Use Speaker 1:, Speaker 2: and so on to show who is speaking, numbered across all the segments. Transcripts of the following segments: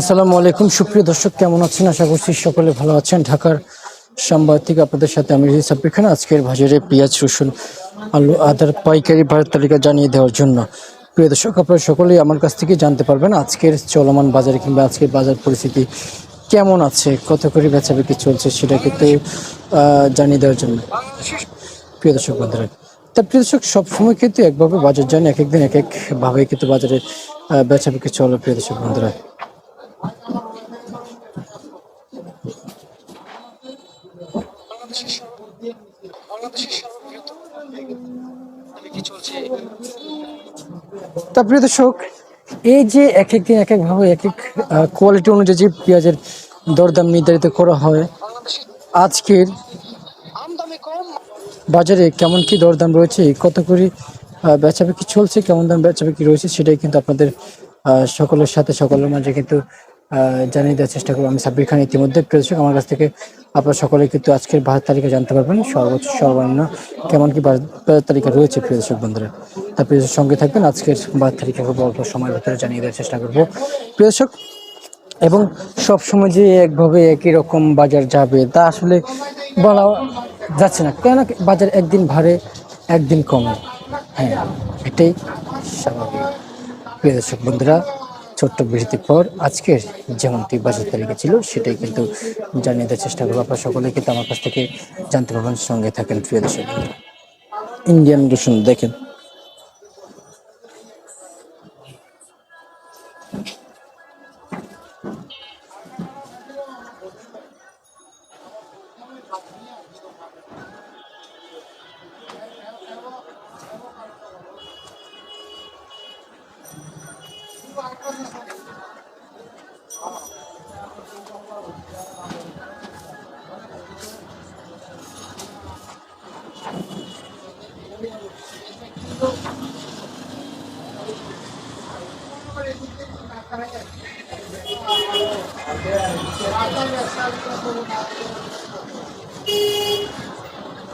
Speaker 1: আসসালামু আলাইকুম। সুপ্রিয় দর্শক, কেমন আছেন? আশা করছি সকলে ভালো আছেন। ঢাকার সাংবাদ থেকে আপনাদের সাথে আমি সাব্বির খান। আজকের বাজারে পেঁয়াজ, রসুন, আলু, আদার পাইকারি ভাড়ার তালিকা জানিয়ে দেওয়ার জন্য। প্রিয় দর্শক, আপনারা সকলেই আমার কাছ থেকে জানতে পারবেন আজকের চলমান বাজারে কিংবা আজকের বাজার পরিস্থিতি কেমন আছে, কত করে বেচা বিক্রি চলছে সেটা কিন্তু জানিয়ে দেওয়ার জন্য। প্রিয় দর্শক বন্ধুরা, তা প্রিয় দর্শক, সবসময় কিন্তু একভাবে বাজার জানি, এক একদিন এক এক ভাবে কিন্তু বাজারে বেচা বিক্রি চলে। প্রিয় দর্শক বন্ধুরা তা প্রিয় দর্শক, এই যে এক এক দিন এক এক ভাবে এক এক কোয়ালিটি অনুযায়ী পেঁয়াজের দরদাম নির্ধারিত করা হয়, আজকের বাজারে কেমন কি দরদাম রয়েছে, কত করে বেচা বিক্রি চলছে, কেমন দাম বেচা বিক্রি রয়েছে সেটাই কিন্তু আপনাদের সকলের সাথে, সকলের মাঝে কিন্তু জানিয়ে দেওয়ার চেষ্টা করব। আমি সাব্বির খান ইতিমধ্যে, প্রিয় আমার কাছ থেকে আপনারা সকলে কিন্তু আজকের বাজার তালিকা জানতে পারবেন সর্বোচ্চ সর্বনিম্ন কেমন কি বাজার তালিকা রয়েছে প্রিয় দর্শক বন্ধুরা। তার প্রিয় সঙ্গে থাকবেন, আজকের বাজার তালিকা খুব অল্প সময়ের ভিতরে জানিয়ে দেওয়ার চেষ্টা করব। প্রিয় দর্শক, এবং সব সময় যে একভাবে একই রকম বাজার যাবে, তা আসলে বলা যাচ্ছে না। কেন বাজার একদিন ভারে, একদিন কমে। হ্যাঁ এটাই স্বাভাবিক। প্রিয় দর্শক বন্ধুরা ছোট্ট বিরতির পর আজকের যেমনটি বাজার তালিকা ছিল, সেটাই কিন্তু জানিয়ে দেওয়ার চেষ্টা করব। আপনারা সকলে কিন্তু আমার কাছ থেকে জানতে পারবেন, সঙ্গে থাকেন প্রিয় দর্শক। ইন্ডিয়ান রসুন দেখেন।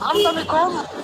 Speaker 1: Andami con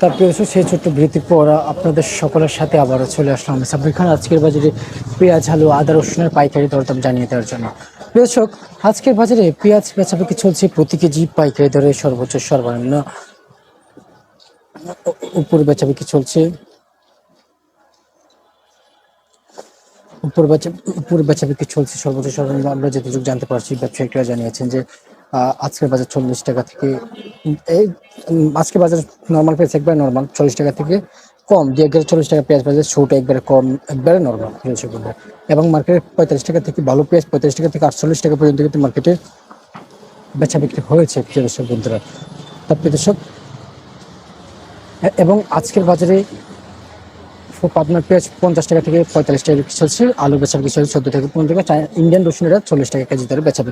Speaker 1: তারপরে এসে সেই ছোট্ট বিরতির পর আপনাদের সকলের সাথে আবারও চলে আসলাম। সাব্বির খান, আজকের বাজারে পেঁয়াজ, আলু, আদা, রসুনের পাইকারি দরদাম জানিয়ে দেওয়ার জন্য। দর্শক, আজকের বাজারে পেঁয়াজ বেচাবেচি চলছে প্রতি কেজি পাইকারি দরে সর্বোচ্চ সর্বনিম্ন। উপর বেচাবেচি চলছে উপর বেচা উপর বেচা বিক্রি চলছে সর্বোচ্চ সর্বনিম্ন। আমরা যতটুকু জানতে পারছি, ব্যবসায়িকরা জানিয়েছেন যে আজকের বাজার চল্লিশ টাকা থেকে, এই আজকে বাজার নর্মাল পেঁয়াজ একবারে নর্মাল চল্লিশ টাকা থেকে কম। দুই একবারে চল্লিশ টাকা পেঁয়াজ বাজার ছোট একবারে কম, একবারে নর্মাল বলব। এবং মার্কেটে পঁয়তাল্লিশ টাকা থেকে ভালো পেঁয়াজ, পঁয়তাল্লিশ টাকা থেকে আটচল্লিশ টাকা পর্যন্ত কিন্তু মার্কেটে বেচা বিক্রি হয়েছে, প্রিয় দর্শক বন্ধুরা তা প্রিয় দর্শক এবং আজকের বাজারে পাবনার পেঁয়াজ পঞ্চাশ টাকা থেকে পঁয়তাল্লিশ টাকা চলছে, আলু বেচার কিছু চোদ্দ থেকে পনেরো টাকা ইন্ডিয়ান রসুন এটা চল্লিশ টাকা কেজি দরে বেচা